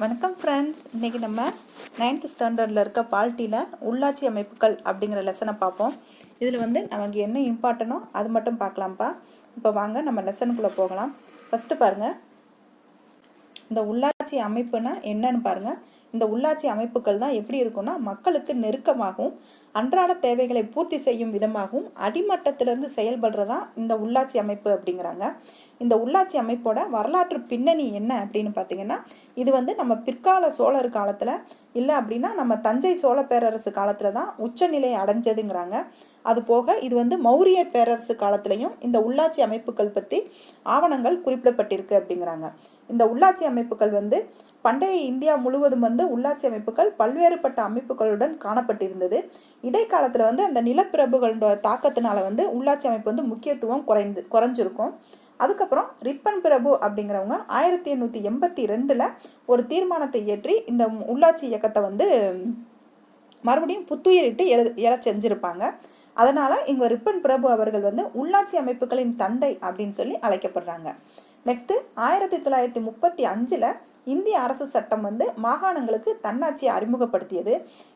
வணக்கம் ஃப்ரெண்ட்ஸ் இன்றைக்கி நம்ம நைன்த் ஸ்டாண்டர்டில் இருக்க பால்ட்டியில் உள்ளாட்சி அமைப்புகள் அப்படிங்கிற லெசனை பார்ப்போம். இதில் வந்து நமக்கு என்ன இம்பார்ட்டனோ அது மட்டும் பார்க்கலாம்ப்பா. இப்போ வாங்க நம்ம லெசனுக்குள்ளே போகலாம். ஃபஸ்ட்டு பாருங்கள் இந்த உள்ளாட்சி அமைப்புனா என்னன்னு பாருங்க. இந்த உள்ளாட்சி அமைப்புகள் தான் எப்படி இருக்கும்னா மக்களுக்கு நெருக்கமாகவும் அன்றாட தேவைகளை பூர்த்தி செய்யும் விதமாகவும் அடிமட்டத்திலிருந்து செயல்படுறதா இந்த உள்ளாட்சி அமைப்பு அப்படிங்கிறாங்க. இந்த உள்ளாட்சி அமைப்போட வரலாற்று பின்னணி என்ன அப்படின்னு பார்த்தீங்கன்னா இது வந்து நம்ம பிற்கால சோழர் காலத்தில் இல்லை அப்படின்னா நம்ம தஞ்சை சோழ பேரரசு காலத்தில் தான் உச்சநிலை அடைஞ்சதுங்கிறாங்க. அது போக இது வந்து மௌரிய பேரரசு காலத்திலையும் இந்த உள்ளாட்சி அமைப்புகள் பற்றி ஆவணங்கள் குறிப்பிடப்பட்டிருக்கு அப்படிங்கிறாங்க. இந்த உள்ளாட்சி அமைப்புகள் வந்து பண்டைய இந்தியா முழுவதும் வந்து உள்ளாட்சி அமைப்புகள் பல்வேறுபட்ட அமைப்புகளுடன் காணப்பட்டிருந்தது. இடைக்காலத்தில் வந்து அந்த நிலப்பிரபுகளோட தாக்கத்தினால வந்து உள்ளாட்சி அமைப்பு வந்து முக்கியத்துவம் குறைந்து குறைஞ்சிருக்கும். அதுக்கப்புறம் ரிப்பன் பிரபு அப்படிங்கிறவங்க ஆயிரத்தி எண்ணூற்றி எண்பத்தி ரெண்டில் ஒரு தீர்மானத்தை இயற்றி இந்த உள்ளாட்சி இயக்கத்தை வந்து மறுபடியும் புத்துயிரிட்டு எழு எழ செஞ்சுருப்பாங்க. அதனால் இங்கே ரிப்பன் பிரபு அவர்கள் வந்து உள்ளாட்சி அமைப்புகளின் தந்தை அப்படின்னு சொல்லி அழைக்கப்படுறாங்க. நெக்ஸ்ட்டு ஆயிரத்தி தொள்ளாயிரத்தி முப்பத்தி அஞ்சில் இந்திய அரசு சட்டம் வந்து மாகாணங்களுக்கு தன்னாட்சியை அறிமுகப்படுத்தியது.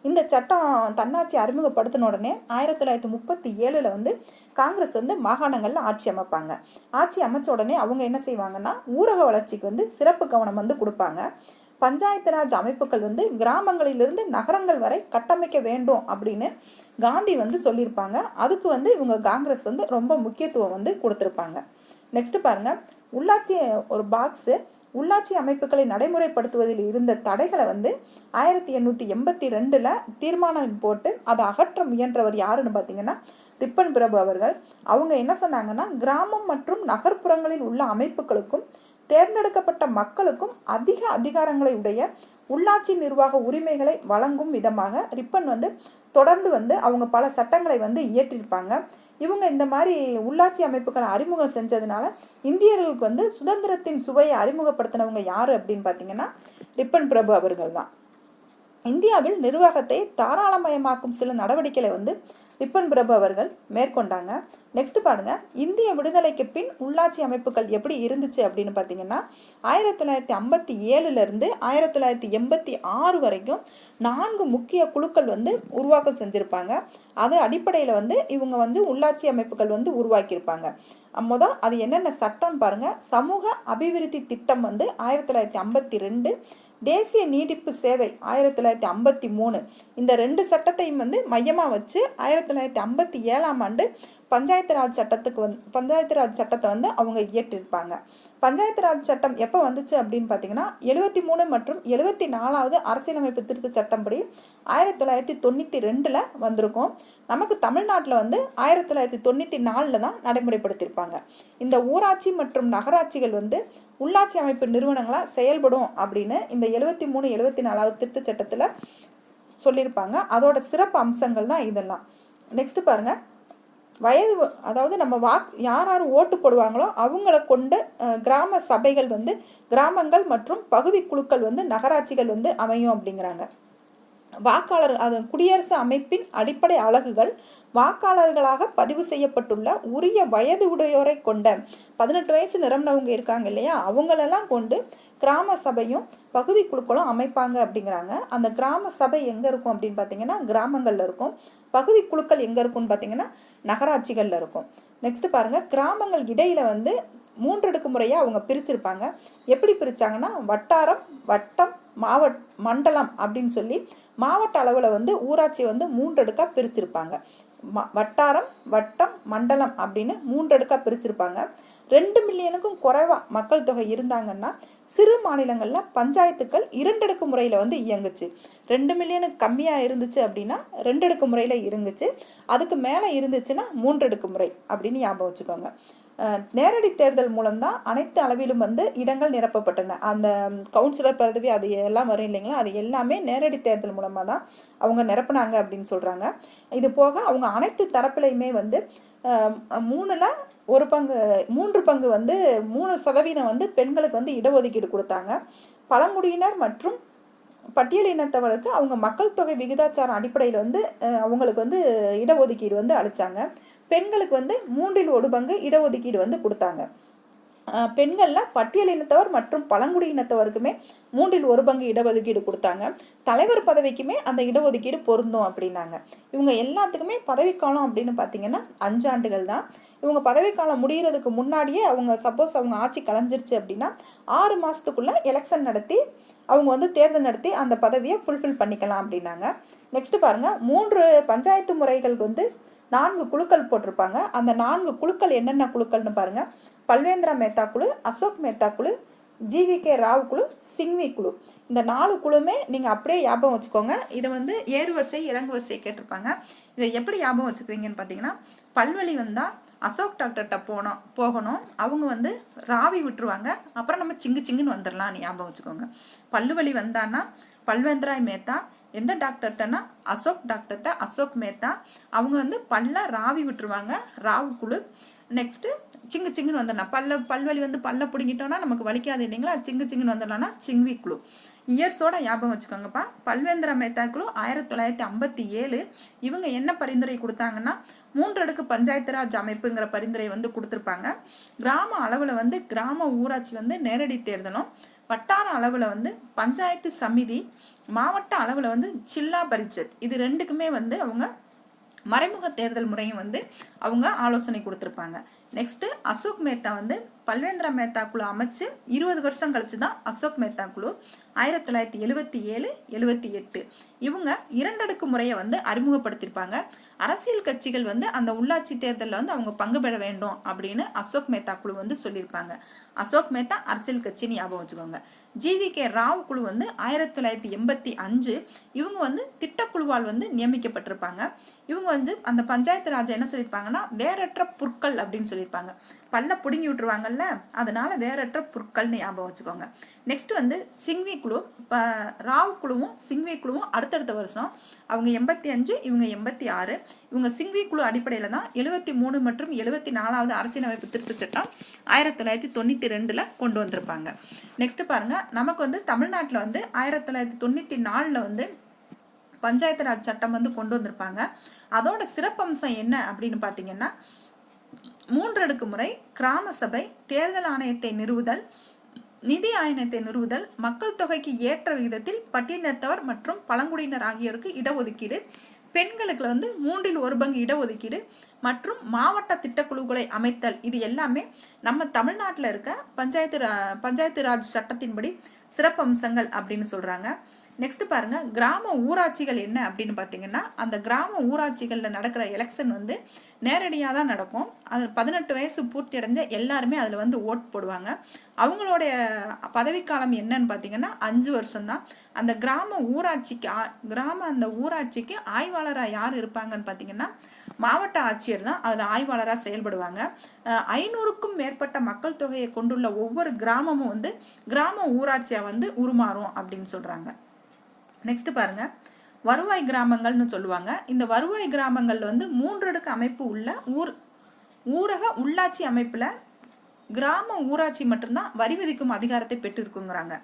இந்த சட்டம் தன்னாட்சி அறிமுகப்படுத்தின உடனே ஆயிரத்தி தொள்ளாயிரத்தி முப்பத்தி ஏழில் வந்து காங்கிரஸ் வந்து மாகாணங்களில் ஆட்சி அமைப்பாங்க. ஆட்சி அமைச்ச உடனே அவங்க என்ன செய்வாங்கன்னா ஊரக வளர்ச்சிக்கு வந்து சிறப்பு கவனம் வந்து கொடுப்பாங்க. பஞ்சாயத்து ராஜ் அமைப்புகள் வந்து கிராமங்களிலிருந்து நகரங்கள் வரை கட்டமைக்க வேண்டும் அப்படின்னு காந்தி வந்து சொல்லியிருப்பாங்க. அதுக்கு வந்து இவங்க காங்கிரஸ் வந்து ரொம்ப முக்கியத்துவம் வந்து கொடுத்துருப்பாங்க. நெக்ஸ்ட் பாருங்க உள்ளாட்சி ஒரு பாக்ஸு உள்ளாட்சி அமைப்புகளை நடைமுறைப்படுத்துவதில் இருந்த தடைகளை வந்து ஆயிரத்தி எண்ணூற்றி எண்பத்தி ரெண்டில் தீர்மானம் போட்டு அதை அகற்ற முயன்றவர் யாருன்னு பார்த்தீங்கன்னா ரிப்பன் பிரபு அவர்கள். அவங்க என்ன சொன்னாங்கன்னா கிராமம் மற்றும் நகர்ப்புறங்களில் உள்ள அமைப்புகளுக்கும் தேர்ந்தெடுக்கப்பட்ட மக்களுக்கும் அதிக அதிகாரங்களை உடைய உள்ளாட்சி நிர்வாக உரிமைகளை வழங்கும் விதமாக ரிப்பன் வந்து தொடர்ந்து வந்து அவங்க பல சட்டங்களை வந்து இயற்றியிருப்பாங்க இவங்க இந்த மாதிரி உள்ளாட்சி அமைப்புகளை அறிமுகம் செஞ்சதுனால இந்தியர்களுக்கு வந்து சுதந்திரத்தின் சுவையை அறிமுகப்படுத்தினவங்க யார் அப்படின்னு பார்த்தீங்கன்னா ரிப்பன் பிரபு அவர்கள் தான். இந்தியாவில் நிர்வாகத்தை தாராளமயமாக்கும் சில நடவடிக்கைகளை வந்து ரிப்பன் பிரபு அவர்கள் மேற்கொண்டாங்க. நெக்ஸ்ட் பாருங்க. இந்திய விடுதலைக்கு பின் உள்ளாட்சி அமைப்புகள் எப்படி இருந்துச்சு அப்படின்னு பார்த்தீங்கன்னா ஆயிரத்தி தொள்ளாயிரத்தி ஐம்பத்தி ஏழுலேருந்து ஆயிரத்தி தொள்ளாயிரத்தி எண்பத்தி ஆறு வரைக்கும் நான்கு முக்கிய குழுக்கள் வந்து உருவாக்கம் செஞ்சுருப்பாங்க. அது அடிப்படையில் வந்து இவங்க வந்து உள்ளாட்சி அமைப்புகள் வந்து உருவாக்கியிருப்பாங்க. மொதல் அது என்னென்ன சட்டம் பாருங்கள் சமூக அபிவிருத்தி திட்டம் வந்து ஆயிரத்தி தொள்ளாயிரத்தி ஐம்பத்தி ரெண்டு தேசிய நீடிப்பு சேவை ஆயிரத்தி தொள்ளாயிரத்தி ஐம்பத்தி மூணு. இந்த ரெண்டு சட்டத்தையும் வந்து மையமாக வச்சு ஆயிரத்தி தொள்ளாயிரத்தி ஐம்பத்தி ஏழாம் ஆண்டு பஞ்சாயத்து ராஜ் சட்டத்துக்கு வந்து பஞ்சாயத்து ராஜ் சட்டத்தை வந்து அவங்க இயற்றிருப்பாங்க. பஞ்சாயத்து ராஜ் சட்டம் எப்போ வந்துச்சு அப்படின்னு பார்த்தீங்கன்னா எழுபத்தி மூணு மற்றும் எழுபத்தி நாலாவது அரசியலமைப்பு திருத்த சட்டம்படி ஆயிரத்தி தொள்ளாயிரத்தி தொண்ணூற்றி ரெண்டில் வந்திருக்கும். நமக்கு தமிழ்நாட்டில் வந்து ஆயிரத்தி தொள்ளாயிரத்தி தொண்ணூற்றி நாலில் தான் நடைமுறைப்படுத்தியிருப்பாங்க. இந்த ஊராட்சி மற்றும் நகராட்சிகள் வந்து உள்ளாட்சி அமைப்பு நிறுவனங்களாக செயல்படும் அப்படின்னு இந்த எழுபத்தி மூணு எழுபத்தி நாலாவது திருத்த சட்டத்தில் சொல்லியிருப்பாங்க. அதோட சிறப்பு அம்சங்கள் தான் இதெல்லாம். நெக்ஸ்ட்டு பாருங்கள் வயது அதாவது நம்ம வாக் யார் யார் ஓட்டு போடுவாங்களோ அவங்கள கொண்டு கிராம சபைகள் வந்து கிராமங்கள் மற்றும் பகுதி குழுக்கள் வந்து நகராட்சிகள் வந்து அமையும் அப்படிங்கிறாங்க. வாக்காளர் அது குடியரசு அமைப்பின் அடிப்படை அலகுகள் வாக்காளர்களாக பதிவு செய்யப்பட்டுள்ள உரிய வயது உடையோரை கொண்ட பதினெட்டு வயசு நிரம்பினவங்க இருக்காங்க இல்லையா? அவங்களெல்லாம் கொண்டு கிராம சபையும் பகுதி குழுக்களும் அமைப்பாங்க அப்படிங்கிறாங்க. அந்த கிராம சபை எங்கே இருக்கும் அப்படின்னு பார்த்தீங்கன்னா கிராமங்களில் இருக்கும். பகுதி குழுக்கள் எங்கே இருக்கும்னு பார்த்தீங்கன்னா நகராட்சிகளில் இருக்கும். நெக்ஸ்ட் பாருங்கள் கிராமங்கள் இடையில் வந்து மூன்றடுக்கு முறையாக அவங்க பிரிச்சிருப்பாங்க. எப்படி பிரித்தாங்கன்னா வட்டாரம் வட்டம் மாவட் மண்டலம் அப்படின்னு சொல்லி மாவட்ட அளவில் வந்து ஊராட்சி வந்து மூன்றடுக்காக பிரிச்சிருப்பாங்க. ம வட்டாரம் வட்டம் மண்டலம் அப்படின்னு மூன்றடுக்காக பிரிச்சிருப்பாங்க. ரெண்டு மில்லியனுக்கும் குறைவாக மக்கள் தொகை இருந்தாங்கன்னா சிறு மாநிலங்களில் பஞ்சாயத்துக்கள் இரண்டடுக்கு முறையில் வந்து இயங்குச்சு. ரெண்டு மில்லியனுக்கு கம்மியாக இருந்துச்சு அப்படின்னா ரெண்டடுக்கு முறையில் இருந்துச்சு அதுக்கு மேலே இருந்துச்சுன்னா மூன்றடுக்கு முறை அப்படின்னு ஞாபகம் வச்சுக்கோங்க. நேரடி தேர்தல் மூலம்தான் அனைத்து அளவிலும் வந்து இடங்கள் நிரப்பப்பட்டன. அந்த கவுன்சிலர் பதவி அது எல்லாம் வரும் இல்லைங்களா? அது எல்லாமே நேரடி தேர்தல் மூலமாக தான் அவங்க நிரப்புனாங்க அப்படின்னு சொல்கிறாங்க இது போக அவங்க அனைத்து தரப்புலையுமே வந்து மூணில் ஒரு பங்கு மூன்று பங்கு வந்து மூணு சதவீதம் வந்து பெண்களுக்கு வந்து இடஒதுக்கீடு கொடுத்தாங்க. பழங்குடியினர் மற்றும் பட்டியலினத்தவருக்கு அவங்க மக்கள் தொகை விகிதாச்சாரம் அடிப்படையில் வந்து அவங்களுக்கு வந்து இடஒதுக்கீடு வந்து அளித்தாங்க பெண்களுக்கு வந்து மூன்றில் ஒரு பங்கு இடஒதுக்கீடு வந்து கொடுத்தாங்க. பெண்களில் பட்டியலினத்தவர் மற்றும் பழங்குடி இனத்தவருக்குமே மூன்றில் ஒரு பங்கு இடஒதுக்கீடு கொடுத்தாங்க. தலைவர் பதவிக்குமே அந்த இடஒதுக்கீடு பொருந்தும் அப்படின்னாங்க. இவங்க எல்லாத்துக்குமே பதவிக்காலம் அப்படின்னு பார்த்தீங்கன்னா அஞ்சு ஆண்டுகள் தான். இவங்க பதவிக்காலம் முடிகிறதுக்கு முன்னாடியே அவங்க சப்போஸ் அவங்க ஆட்சி கலைஞ்சிருச்சு அப்படின்னா ஆறு மாதத்துக்குள்ளே எலெக்ஷன் நடத்தி அவங்க வந்து தேர்தல் நடத்தி அந்த பதவியை ஃபுல்ஃபில் பண்ணிக்கலாம் அப்படின்னாங்க. நெக்ஸ்ட்டு பாருங்கள் மூன்று பஞ்சாயத்து முறைகளுக்கு வந்து நான்கு குழுக்கள் போட்டிருப்பாங்க. அந்த நான்கு குழுக்கள் என்னென்ன குழுக்கள்னு பாருங்கள் பல்வேந்திரா மேத்தா குழு அசோக் மேத்தா குழு ஜிவி கே ராவ் குழு சிங்வி குழு. இந்த நாலு குழுமே நீங்கள் அப்படியே ஞாபகம் வச்சுக்கோங்க. இதை வந்து ஏறு வரிசை இறங்கு வரிசை கேட்டிருப்பாங்க. இதை எப்படி ஞாபகம் வச்சுக்கிறீங்கன்னு பார்த்தீங்கன்னா பல்வழி வந்தால் அசோக் டாக்டர்கிட்ட போனோம் போகணும். அவங்க வந்து ராவி விட்டுருவாங்க. அப்புறம் நம்ம சிங்கு சிங்குன்னு வந்துடலாம் ஞாபகம் வச்சுக்கோங்க. பல்லுவலி வந்தான்னா பல்வேந்திராய் மேத்தா எந்த டாக்டர்கிட்டனா அசோக் டாக்டர்கிட்ட அசோக் மேத்தா. அவங்க வந்து பல்ல ராவி விட்டுருவாங்க ராவு குழு. நெக்ஸ்ட்டு சிங்கு சிங்குன்னு வந்துடலாம் பல்ல பல்வலி வந்து பல்ல பிடிங்கிட்டோன்னா நமக்கு வலிக்காது இல்லைங்களா? சிங்கு சிங்குன்னு வந்துடலாம்னா சிங்வி குழு. இயர்ஸோட ஞாபகம் வச்சுக்கோங்கப்பா. பல்வேந்திர மேத்தா குழு ஆயிரத்தி தொள்ளாயிரத்தி ஐம்பத்தி ஏழு இவங்க என்ன பரிந்துரை கொடுத்தாங்கன்னா மூன்றடுக்கு பஞ்சாயத்து ராஜ் அமைப்புங்கிற பரிந்துரை வந்து கொடுத்துருப்பாங்க. கிராம அளவில் வந்து கிராம ஊராட்சி வந்து நேரடி தேர்தலும் வட்டார அளவில் வந்து பஞ்சாயத்து சமிதி மாவட்ட அளவில் வந்து சில்லா பரிஷத். இது ரெண்டுக்குமே வந்து அவங்க மறைமுக தேர்தல் முறையும் வந்து அவங்க ஆலோசனை கொடுத்துருப்பாங்க. நெக்ஸ்ட்டு அசோக் மேத்தா வந்து பல்வேந்திரா மேத்தா குழு அமைச்சு இருபது வருஷம் கழிச்சு தான் அசோக் மேத்தா குழு ஆயிரத்தி தொள்ளாயிரத்தி எழுபத்தி ஏழு எழுபத்தி எட்டு. இவங்க இரண்டடுக்கு முறையை வந்து அறிமுகப்படுத்தியிருப்பாங்க அரசியல் கட்சிகள் வந்து அந்த உள்ளாட்சி தேர்தலில் வந்து அவங்க பங்கு பெற வேண்டும் அப்படின்னு அசோக் மேத்தா குழு வந்து சொல்லியிருப்பாங்க. அசோக் மேத்தா அரசியல் கட்சின்னு ஞாபகம் வச்சுக்கோங்க. ஜிவி கே ராவ் குழு வந்து ஆயிரத்தி தொள்ளாயிரத்தி எண்பத்தி அஞ்சு இவங்க வந்து திட்டக்குழுவால் வந்து நியமிக்கப்பட்டிருப்பாங்க. இவங்க வந்து அந்த பஞ்சாயத்து ராஜா என்ன சொல்லியிருப்பாங்கன்னா வேறற்ற புற்கள் அப்படின்னு சொல்லியிருப்பாங்க. பல்ல பிடுங்கி விட்டுருவாங்கல்ல அதனால வேறற்ற புற்கள்னு ஞாபகம் வச்சுக்கோங்க. நெக்ஸ்ட் வந்து சிங்வி குழு இப்போ ராவ் குழுவும் சிங்வி குழுவும் அடுத்தடுத்த வருஷம் அவங்க எண்பத்தி அஞ்சு இவங்க எண்பத்தி ஆறு. இவங்க சிங்வி குழு அடிப்படையில் தான் எழுபத்தி மூணு மற்றும் எழுபத்தி நாலாவது அரசியலமைப்பு திருத்தச் சட்டம் ஆயிரத்தி தொள்ளாயிரத்தி தொண்ணூற்றி ரெண்டில் கொண்டு வந்திருப்பாங்க. நெக்ஸ்ட் பாருங்க நமக்கு வந்து தமிழ்நாட்டில் வந்து ஆயிரத்தி தொள்ளாயிரத்தி தொண்ணூற்றி நாலில் வந்து பஞ்சாயத்து ராஜ் சட்டம் வந்து கொண்டு வந்திருப்பாங்க. அதோட சிறப்பம்சம் என்ன அப்படின்னு பார்த்தீங்கன்னா மூன்றடுக்கு முறை கிராம சபை தேர்தல் ஆணையத்தை நிறுவுதல் நிதி ஆணையத்தை நிறுவுதல் மக்கள் தொகைக்கு ஏற்ற விகிதத்தில் பட்டியலினத்தவர் மற்றும் பழங்குடியினர் ஆகியோருக்கு இடஒதுக்கீடு பெண்களுக்கு வந்து மூன்றில் ஒரு பங்கு இடஒதுக்கீடு மற்றும் மாவட்ட திட்டக்குழுக்களை அமைத்தல். இது எல்லாமே நம்ம தமிழ்நாட்டில் இருக்க பஞ்சாயத்து ரா- பஞ்சாயத்து ராஜ் சட்டத்தின்படி சிறப்பம்சங்கள் அப்படின்னு சொல்கிறாங்க நெக்ஸ்ட் பாருங்க கிராம ஊராட்சிகள் என்ன அப்படின்னு பார்த்தீங்கன்னா அந்த கிராம ஊராட்சிகளில் நடக்கிற எலெக்ஷன் வந்து நேரடியாக தான் நடக்கும். அது பதினெட்டு வயசு பூர்த்தி அடைஞ்ச எல்லாருமே அதில் வந்து ஓட் போடுவாங்க. அவங்களுடைய பதவிக்காலம் என்னன்னு பார்த்தீங்கன்னா அஞ்சு வருஷம்தான். அந்த கிராம ஊராட்சிக்கு ஆ- கிராம அந்த ஊராட்சிக்கு ஆய்வாளராக யார் இருப்பாங்கன்னு பார்த்தீங்கன்னா மாவட்ட ஆட்சியர் தான் அதில் ஆய்வாளராக செயல்படுவாங்க. ஐநூறுக்கும் மேற்பட்ட மக்கள் தொகையை கொண்டுள்ள ஒவ்வொரு கிராமமும் வந்து கிராம ஊராட்சியாக வந்து உருமாறும் அப்படின்னு சொல்கிறாங்க நெக்ஸ்ட்டு பாருங்கள் வருவாய் கிராமங்கள்னு சொல்லுவாங்க. இந்த வருவாய் கிராமங்களில் வந்து மூன்றடுக்கு அமைப்பு உள்ள ஊர் ஊரக உள்ளாட்சி அமைப்பில் கிராம ஊராட்சி மட்டும்தான் வரி விதிக்கும் அதிகாரத்தை பெற்றிருக்குங்கிறாங்க.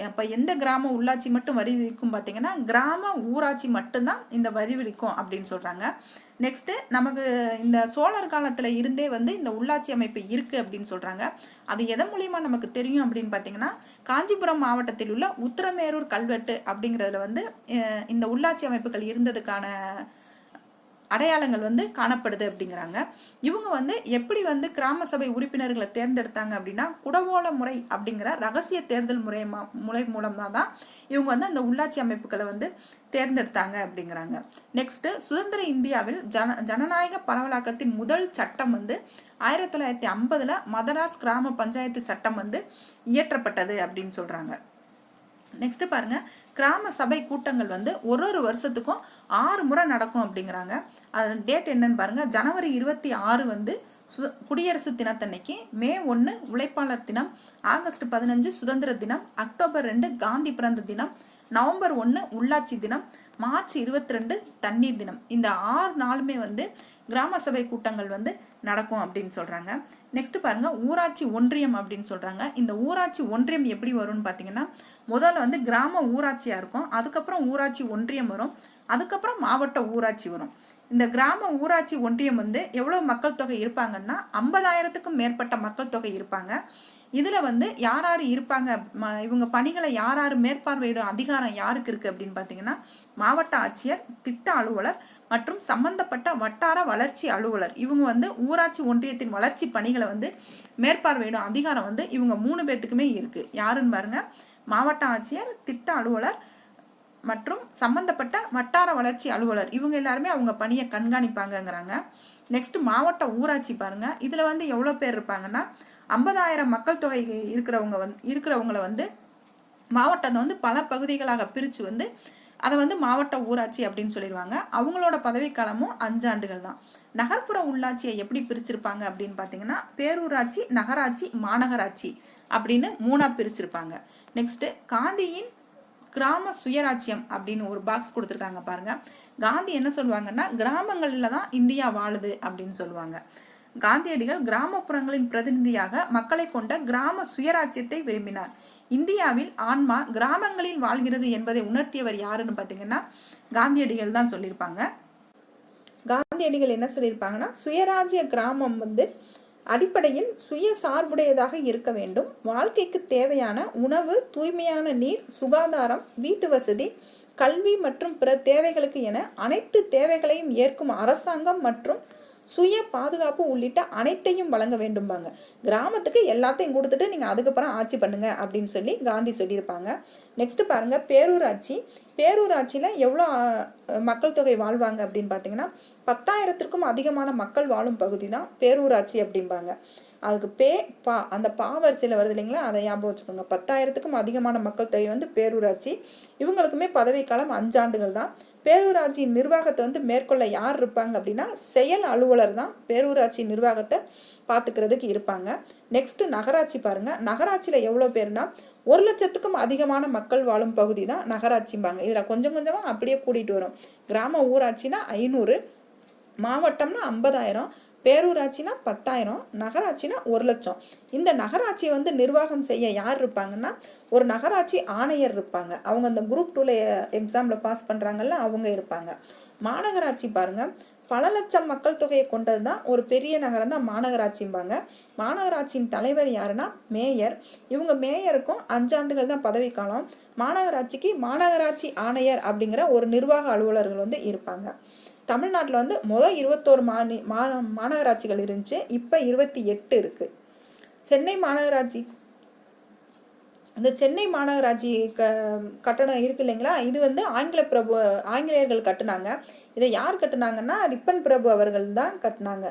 இப்போ எந்த கிராம உள்ளாட்சி மட்டும் வரி விதிக்கும் பார்த்தீங்கன்னா கிராம ஊராட்சி மட்டும்தான் இந்த வரி விதிக்கும் அப்படின்னு சொல்கிறாங்க நெக்ஸ்ட்டு நமக்கு இந்த சோழர் காலத்தில் இருந்தே வந்து இந்த உள்ளாட்சி அமைப்பு இருக்குது அப்படின்னு சொல்கிறாங்க அது எதன் மூலியமாக நமக்கு தெரியும் அப்படின்னு பார்த்தீங்கன்னா காஞ்சிபுரம் மாவட்டத்தில் உள்ள உத்திரமேரூர் கல்வெட்டு அப்படிங்கிறதுல வந்து இந்த உள்ளாட்சி அமைப்புகள் இருந்ததுக்கான அடையாளங்கள் வந்து காணப்படுது அப்படிங்கிறாங்க. இவங்க வந்து எப்படி வந்து கிராம சபை உறுப்பினர்களை தேர்ந்தெடுத்தாங்க அப்படின்னா குடவோல முறை அப்படிங்கிற ரகசிய தேர்தல் முறை மா- முறை மூலமாக தான் இவங்க வந்து அந்த உள்ளாட்சி அமைப்புகளை வந்து தேர்ந்தெடுத்தாங்க அப்படிங்கிறாங்க. நெக்ஸ்ட்டு சுதந்திர இந்தியாவில் ஜன ஜனநாயக பரவலாக்கத்தின் முதல் சட்டம் வந்து ஆயிரத்தி தொள்ளாயிரத்தி ஐம்பதில் மதராஸ் கிராம பஞ்சாயத்து சட்டம் வந்து இயற்றப்பட்டது அப்படின்னு சொல்கிறாங்க நெக்ஸ்ட் பாருங்க. கிராம சபை கூட்டங்கள் வந்து ஒரு ஒரு வருஷத்துக்கும் ஆறு முறை நடக்கும் அப்படிங்கிறாங்க. அது டேட் என்னன்னு பாருங்க. ஜனவரி இருபத்தி ஆறு வந்து சு குடியரசு தினத்தன்னைக்கு மே ஒன்று உழைப்பாளர் தினம் ஆகஸ்ட் பதினஞ்சு சுதந்திர தினம் அக்டோபர் ரெண்டு காந்தி பிறந்த தினம் நவம்பர் ஒன்று உள்ளாட்சி தினம் மார்ச் இருபத்தி ரெண்டு தண்ணீர் தினம். இந்த ஆறு நாளுமே வந்து கிராம சபை கூட்டங்கள் வந்து நடக்கும் அப்படின்னு சொல்கிறாங்க நெக்ஸ்ட் பாருங்கள் ஊராட்சி ஒன்றியம் அப்படின்னு சொல்கிறாங்க இந்த ஊராட்சி ஒன்றியம் எப்படி வரும்னு பார்த்தீங்கன்னா முதல்ல வந்து கிராம ஊராட்சியாக இருக்கும். அதுக்கப்புறம் ஊராட்சி ஒன்றியம் வரும். அதுக்கப்புறம் மாவட்ட ஊராட்சி வரும். இந்த கிராம ஊராட்சி ஒன்றியம் வந்து எவ்வளோ மக்கள் தொகை இருப்பாங்கன்னா ஐம்பதாயிரத்துக்கும் மேற்பட்ட மக்கள் தொகை இருப்பாங்க. இதில் வந்து யார் யார் இருப்பாங்க? ம இவங்க பணிகளை யார் யார் மேற்பார்வையிடும் அதிகாரம் யாருக்கு இருக்குது அப்படின்னு பார்த்தீங்கன்னா மாவட்ட ஆட்சியர் திட்ட அலுவலர் மற்றும் சம்பந்தப்பட்ட வட்டார வளர்ச்சி அலுவலர். இவங்க வந்து ஊராட்சி ஒன்றியத்தின் வளர்ச்சி பணிகளை வந்து மேற்பார்வையிடும் அதிகாரம் வந்து இவங்க மூணு பேர்த்துக்குமே இருக்குது யாருன்னு பாருங்க. மாவட்ட ஆட்சியர் திட்ட அலுவலர் மற்றும் சம்பந்தப்பட்ட வட்டார வளர்ச்சி அலுவலர். இவங்க எல்லாருமே அவங்க பணியை கண்காணிப்பாங்கங்கிறாங்க. நெக்ஸ்ட் மாவட்ட ஊராட்சி பாருங்கள் இதில் வந்து எவ்வளோ பேர் இருப்பாங்கன்னா ஐம்பதாயிரம் மக்கள் தொகை இருக்கிறவங்க வந்து இருக்கிறவங்கள வந்து மாவட்டத்தை வந்து பல பகுதிகளாக பிரித்து வந்து அதை வந்து மாவட்ட ஊராட்சி அப்படின்னு சொல்லிடுவாங்க. அவங்களோட பதவிக்காலமும் அஞ்சாண்டுகள் தான். நகர்ப்புற உள்ளாட்சியை எப்படி பிரிச்சிருப்பாங்க அப்படின்னு பார்த்தீங்கன்னா பேரூராட்சி நகராட்சி மாநகராட்சி அப்படின்னு மூணாக பிரிச்சிருப்பாங்க. நெக்ஸ்ட்டு காந்தியின் கிராம சுயராஜ்யம் அப்படின்னு ஒரு பாக்ஸ் கொடுத்துருக்காங்க பாருங்க. காந்தி என்ன சொல்லுவாங்கன்னா கிராமங்களில் தான் இந்தியா வாழுது அப்படின்னு சொல்லுவாங்க. காந்தியடிகள் கிராமப்புறங்களின் பிரதிநிதியாக மக்களை கொண்ட கிராம சுயராஜ்யத்தை விரும்பினார். இந்தியாவில் ஆன்மா கிராமங்களில் வாழ்கிறது என்பதை உணர்த்தியவர் யாருன்னு பார்த்தீங்கன்னா காந்தியடிகள் தான் சொல்லியிருப்பாங்க. காந்தியடிகள் என்ன சொல்லியிருப்பாங்கன்னா சுயராஜ்ய கிராமம் வந்து அடிப்படையில் சுய சார்புடையதாக இருக்க வேண்டும். வாழ்க்கைக்கு தேவையான உணவு தூய்மையான நீர் சுகாதாரம் வீட்டு வசதி கல்வி மற்றும் பிற தேவைகளுக்கு என அனைத்து தேவைகளையும் ஏற்கும் அரசாங்கம் மற்றும் சுய பாதுகாப்பு உள்ளிட்ட அனைத்தையும் வழங்க வேண்டும்பாங்க. கிராமத்துக்கு எல்லாத்தையும் கொடுத்துட்டு நீங்கள் அதுக்கப்புறம் ஆட்சி பண்ணுங்க அப்படின்னு சொல்லி காந்தி சொல்லியிருப்பாங்க. நெக்ஸ்ட் பாருங்கள் பேரூராட்சி. பேரூராட்சியில் எவ்வளோ மக்கள் தொகை வாழ்வாங்க அப்படின்னு பார்த்தீங்கன்னா பத்தாயிரத்திற்கும் அதிகமான மக்கள் வாழும் பகுதி தான் பேரூராட்சி அப்படிம்பாங்க. அதுக்கு பே பா அந்த பா வரிசையில் வருது இல்லைங்களா? அதை ஞாபகம் வச்சுக்கோங்க. பத்தாயிரத்துக்கும் அதிகமான மக்கள் தொகை வந்து பேரூராட்சி. இவங்களுக்குமே பதவிக்காலம் அஞ்சாண்டுகள் தான். பேரூராட்சியின் நிர்வாகத்தை வந்து மேற்கொள்ள யார் இருப்பாங்க அப்படின்னா செயல் அலுவலர் தான் பேரூராட்சி நிர்வாகத்தை பார்த்துக்கிறதுக்கு இருப்பாங்க. நெக்ஸ்ட்டு நகராட்சி பாருங்கள் நகராட்சியில் எவ்வளோ பேர்னா ஒரு லட்சத்துக்கும் அதிகமான மக்கள் வாழும் பகுதி தான் நகராட்சிம்பாங்க. இதில் கொஞ்சம் கொஞ்சமாக அப்படியே கூட்டிகிட்டு வரும். கிராம ஊராட்சினா ஐநூறு மாவட்டம்னா ஐம்பதாயிரம் பேரூராட்சினா பத்தாயிரம் நகராட்சினா ஒரு லட்சம். இந்த நகராட்சியை வந்து நிர்வாகம் செய்ய யார் இருப்பாங்கன்னா ஒரு நகராட்சி ஆணையர் இருப்பாங்க. அவங்க அந்த குரூப் டூவில் எக்ஸாமில் பாஸ் பண்ணுறாங்கல்ல அவங்க இருப்பாங்க. மாநகராட்சி பாருங்கள் பல லட்சம் மக்கள் தொகையை கொண்டது தான் ஒரு பெரிய நகரம் தான் மாநகராட்சிம்பாங்க. மாநகராட்சியின் தலைவர் யாருன்னா மேயர். இவங்க மேயருக்கும் அஞ்சாண்டுகள் தான் பதவிக்காலம் மாநகராட்சிக்கு மாநகராட்சி ஆணையர் அப்படிங்கிற ஒரு நிர்வாக அலுவலர்கள் வந்து இருப்பாங்க. தமிழ்நாட்டில் வந்து மொதல் இருபத்தோரு மாநி மா மாநகராட்சிகள் இருந்துச்சு. இப்போ இருபத்தி எட்டு இருக்குது சென்னை மாநகராட்சி இந்த சென்னை மாநகராட்சி க கட்டணம் இருக்கு இல்லைங்களா? இது வந்து ஆங்கில பிரபு ஆங்கிலேயர்கள் கட்டினாங்க. இதை யார் கட்டுனாங்கன்னா ரிப்பன் பிரபு அவர்கள் தான் கட்டினாங்க.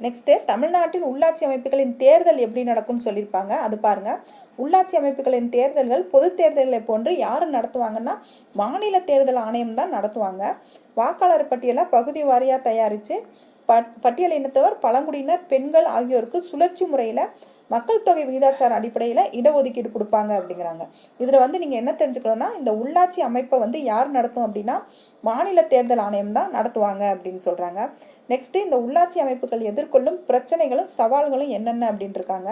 நெக்ஸ்ட்டு தமிழ்நாட்டில் உள்ளாட்சி அமைப்புகளின் தேர்தல் எப்படி நடக்கும்னு சொல்லியிருப்பாங்க. அது பாருங்கள் உள்ளாட்சி அமைப்புகளின் தேர்தல்கள் பொது தேர்தல்களை போன்று யார் நடத்துவாங்கன்னா மாநில தேர்தல் ஆணையம் தான் நடத்துவாங்க. வாக்காளர் பட்டியலை பகுதி வாரியாக தயாரித்து பட் பட்டியல் இனத்தவர் பழங்குடியினர் பெண்கள் ஆகியோருக்கு சுழற்சி முறையில் மக்கள் தொகை விகிதாச்சார அடிப்படையில் இடஒதுக்கீடு கொடுப்பாங்க அப்படிங்கிறாங்க. இதில் வந்து நீங்கள் என்ன தெரிஞ்சுக்கணும்னா இந்த உள்ளாட்சி அமைப்பை வந்து யார் நடத்தும் அப்படின்னா மாநில தேர்தல் ஆணையம் தான் நடத்துவாங்க அப்படின்னு சொல்கிறாங்க நெக்ஸ்ட்டு இந்த உள்ளாட்சி அமைப்புகள் எதிர்கொள்ளும் பிரச்சனைகளும் சவால்களும் என்னென்ன அப்படின்னு இருக்காங்க.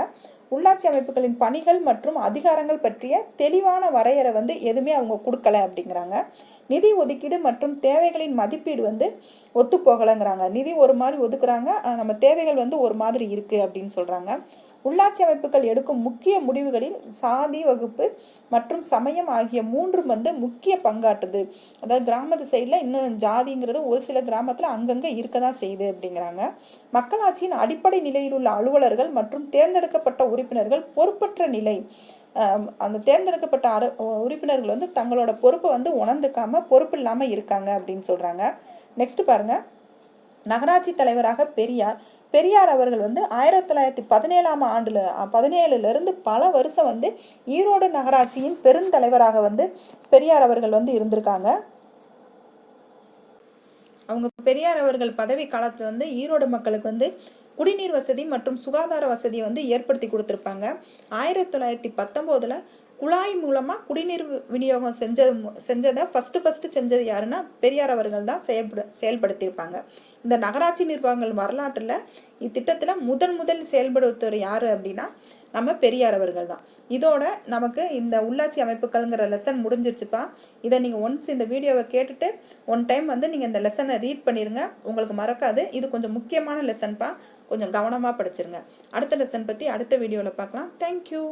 உள்ளாட்சி அமைப்புகளின் பணிகள் மற்றும் அதிகாரங்கள் பற்றிய தெளிவான வரையறை வந்து எதுவுமே அவங்க கொடுக்கல அப்படிங்கிறாங்க. நிதி ஒதுக்கீடு மற்றும் தேவைகளின் மதிப்பீடு வந்து ஒத்துப்போகலைங்கிறாங்க. நிதி ஒரு மாதிரி ஒதுக்குறாங்க நம்ம தேவைகள் வந்து ஒரு மாதிரி இருக்குது அப்படின்னு சொல்கிறாங்க உள்ளாட்சி அமைப்புகள் எடுக்கும் முக்கிய முடிவுகளில் சாதி வகுப்பு மற்றும் சமயம் ஆகிய மூன்றும் வந்து முக்கிய பங்காற்றுது. அதாவது கிராமத்து சைடில் இன்னும் ஜாதிங்கிறது ஒரு சில கிராமத்தில் அங்கங்கே இருக்க தான் செய்யுது அப்படிங்கிறாங்க. மக்களாட்சியின் அடிப்படை நிலையில் உள்ள அலுவலர்கள் மற்றும் தேர்ந்தெடுக்கப்பட்ட உறுப்பினர்கள் பொறுப்பற்ற நிலை. அந்த தேர்ந்தெடுக்கப்பட்ட அரு உறுப்பினர்கள் வந்து தங்களோட பொறுப்பை வந்து உணர்ந்துக்காம பொறுப்பு இல்லாமல் இருக்காங்க அப்படின்னு சொல்கிறாங்க நெக்ஸ்ட் பாருங்கள் நகராட்சி தலைவராக பெரியார் பெரியார் அவர்கள் வந்து ஆயிரத்தி தொள்ளாயிரத்தி பதினேழாம் ஆண்டில் பதினேழுலேருந்து பல வருஷம் வந்து ஈரோடு நகராட்சியின் பெருந்தலைவராக வந்து பெரியார் அவர்கள் வந்து இருந்திருக்காங்க. அவங்க பெரியார் அவர்கள் பதவி காலத்தில் வந்து ஈரோடு மக்களுக்கு வந்து குடிநீர் வசதி மற்றும் சுகாதார வசதியை வந்து ஏற்படுத்தி கொடுத்துருப்பாங்க. ஆயிரத்தி தொள்ளாயிரத்தி பத்தொம்போதில் குழாய் மூலமாக குடிநீர் விநியோகம் செஞ்சது மு- செஞ்சதை ஃபஸ்ட்டு ஃபஸ்ட்டு செஞ்சது யாருன்னா பெரியார் அவர்கள் தான் செயல்பட செயல்படுத்தியிருப்பாங்க. இந்த நகராட்சி நிர்வாகங்கள் வரலாற்றில் இத்திட்டத்தில் முதன் முதல் செயல்படுத்துவர் யார் அப்படின்னா நம்ம பெரியார் அவர்கள் தான். இதோட நமக்கு இந்த உள்ளாட்சி அமைப்புகள்ங்கிற லெசன் முடிஞ்சிருச்சுப்பா. இதை நீங்கள் ஒன்ஸ் இந்த வீடியோவை கேட்டுட்டு ஒன் டைம் வந்து நீங்கள் இந்த லெசனை ரீட் பண்ணிடுங்க உங்களுக்கு மறக்காது. இது கொஞ்சம் முக்கியமான லெசன்ப்பா கொஞ்சம் கவனமாக படிச்சிருங்க. அடுத்த லெசன் பற்றி அடுத்த வீடியோவில் பார்க்கலாம். தேங்க்யூ